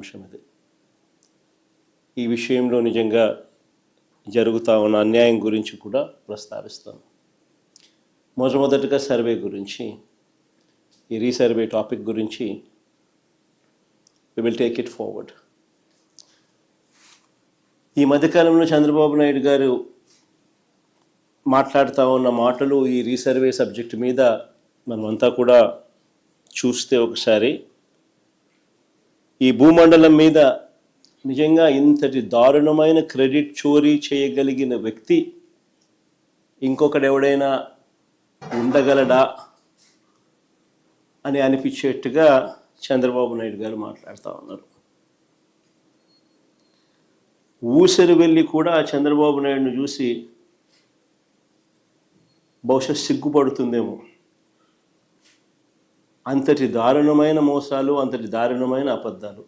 అంశం ఈ విషయంలో నిజంగా జరుగుతా ఉన్న అన్యాయం గురించి కూడా ప్రస్తావిస్తాను మొట్టమొదటిగా సర్వే గురించి ఈ రీసర్వే టాపిక్ గురించి we will take it forward ఈ మధ్యకాలంలో చంద్రబాబు నాయుడు గారు మాట్లాడుతూ ఉన్న మాటలు ఈ రీసర్వే సబ్జెక్ట్ మీద మనమంతా కూడా చూస్తే ఒకసారి ఈ భూమండలం మీద నిజంగా ఇంతటి దారుణమైన క్రెడిట్ చోరీ చేయగలిగిన వ్యక్తి ఇంకొకడు ఎవడైనా ఉండగలడా అని అనిపించేట్టుగా చంద్రబాబు నాయుడు గారు మాట్లాడుతూ ఉన్నారు. ఊసరి వెళ్ళి కూడా చంద్రబాబు నాయుడును చూసి బహుశా సిగ్గుపడుతుందేమో. అంతటి దారుణమైన మోసాలు అంతటి దారుణమైన అబద్ధాలు.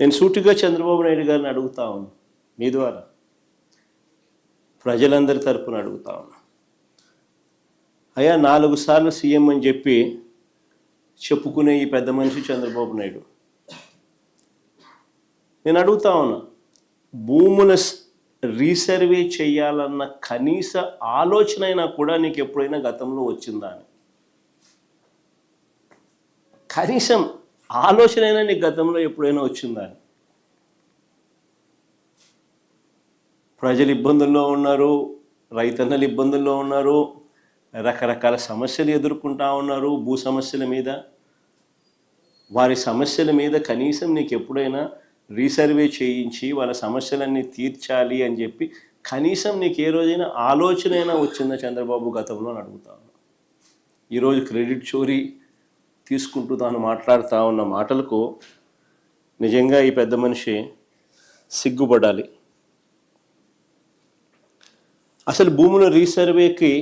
నేను సూటిగా చంద్రబాబు నాయుడు గారిని అడుగుతా ఉన్నా మీ ద్వారా. ప్రజలందరి తరపున అడుగుతా ఉన్నా. అయ్యా నాలుగు సార్లు సీఎం అని చెప్పి చెప్పుకునే ఈ పెద్ద మనిషి చంద్రబాబు నాయుడు. నేను అడుగుతా ఉన్నా భూముల రీసర్వే చేయాలన్న కనీస ఆలోచన అయినా కూడా నీకు ఎప్పుడైనా గతంలో వచ్చిందా అని? కనీసం ఆలోచన అయినా నీ గతంలో ఎప్పుడైనా వచ్చిందా ప్రజలు ఇబ్బందుల్లో ఉన్నారు రైతన్నలు ఇబ్బందుల్లో ఉన్నారు రకరకాల సమస్యలు ఎదుర్కొంటా ఉన్నారు భూ సమస్యల మీద వారి సమస్యల మీద కనీసం నీకు ఎప్పుడైనా రీసర్వే చేయించి వాళ్ళ సమస్యలన్నీ తీర్చాలి అని చెప్పి కనీసం నీకు ఏ రోజైనా ఆలోచన అయినా వచ్చిందా చంద్రబాబు గతంలో అని అడుగుతా ఉన్నా. ఈరోజు క్రెడిట్ చోరీ తీసుకుంటూ తాను మాట్లాడుతూ ఉన్న మాటలకు నిజంగా ఈ పెద్ద మనిషి సిగ్గుపడాలి. అసలు భూముల రీసర్వేకి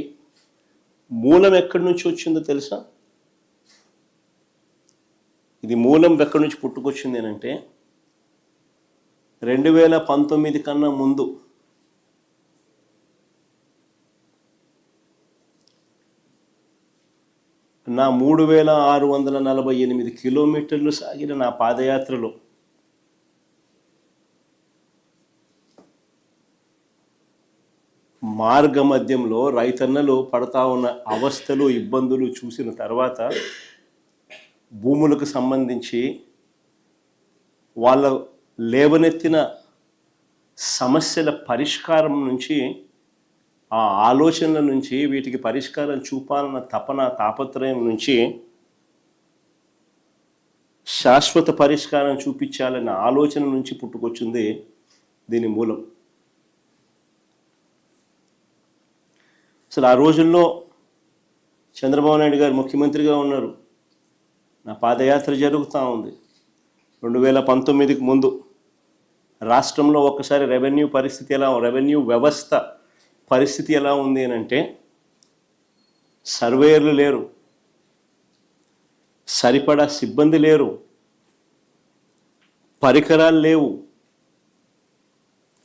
మూలం ఎక్కడి నుంచి వచ్చిందో తెలుసా? ఇది మూలం ఎక్కడి నుంచి పుట్టుకొచ్చింది ఏంటంటే రెండు వేల పంతొమ్మిది కన్నా ముందు నా మూడు వేల ఆరు వందల నలభై ఎనిమిది కిలోమీటర్లు సాగిన నా పాదయాత్రలో మార్గ మధ్యంలో రైతన్నలు పడతా ఉన్న అవస్థలు ఇబ్బందులు చూసిన తర్వాత భూములకు సంబంధించి వాళ్ళ లేవనెత్తిన సమస్యల పరిష్కారం నుంచి ఆ ఆలోచనల నుంచి వీటికి పరిష్కారం చూపాలన్న తపన తాపత్రయం నుంచి శాశ్వత పరిష్కారం చూపించాలన్న ఆలోచన నుంచి పుట్టుకొచ్చింది దీని మూలం. అసలు ఆ రోజుల్లో చంద్రబాబు నాయుడు గారు ముఖ్యమంత్రిగా ఉన్నారు. నా పాదయాత్ర జరుగుతూ ఉంది. రెండు వేల పంతొమ్మిదికి ముందు రాష్ట్రంలో ఒక్కసారి రెవెన్యూ పరిస్థితి ఎలా రెవెన్యూ వ్యవస్థ పరిస్థితి ఎలా ఉంది అని అంటే సర్వేయర్లు లేరు. సరిపడా సిబ్బంది లేరు. పరికరాలు లేవు.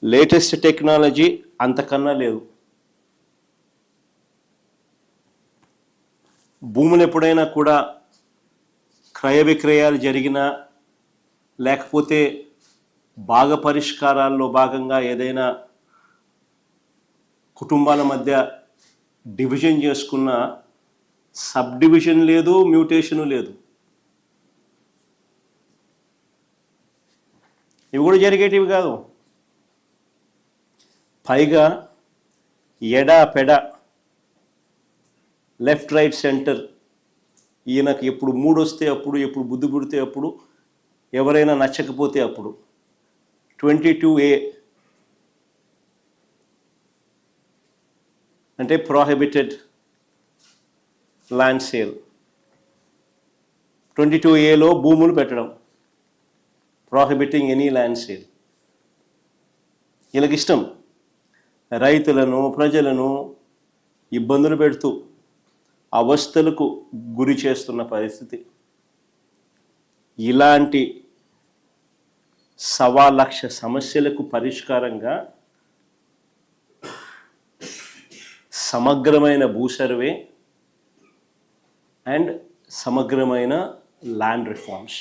లేటెస్ట్ టెక్నాలజీ అంతకన్నా లేదు. భూములు ఎప్పుడైనా కూడా క్రయ విక్రయాలు జరిగినా లేకపోతే భాగ పరిష్కారాల్లో భాగంగా ఏదైనా కుటుంబాల మధ్య డివిజన్ చేసుకున్న సబ్ డివిజన్ లేదు మ్యూటేషను లేదు. ఇవి కూడా జరిగేటివి కాదు. పైగా ఎడా పెడ లెఫ్ట్ రైట్ సెంటర్ ఈయనకు ఎప్పుడు మూడు వస్తే అప్పుడు ఎప్పుడు బుద్ధి పుడితే అప్పుడు ఎవరైనా నచ్చకపోతే అప్పుడు. ట్వంటీ టూ ఏ అంటే prohibited land sale twenty two ఏలో భూములు పెట్టడం. ప్రోహిబిటింగ్ ఎనీ ల్యాండ్ సేల్ వీళ్ళకి ఇష్టం. రైతులను ప్రజలను ఇబ్బందులు పెడుతూ అవస్థలకు గురి చేస్తున్న పరిస్థితి. ఇలాంటి సవా లక్ష సమస్యలకు పరిష్కారంగా సమగ్రమైన భూ సర్వే అండ్ సమగ్రమైన ల్యాండ్ రిఫార్మ్స్.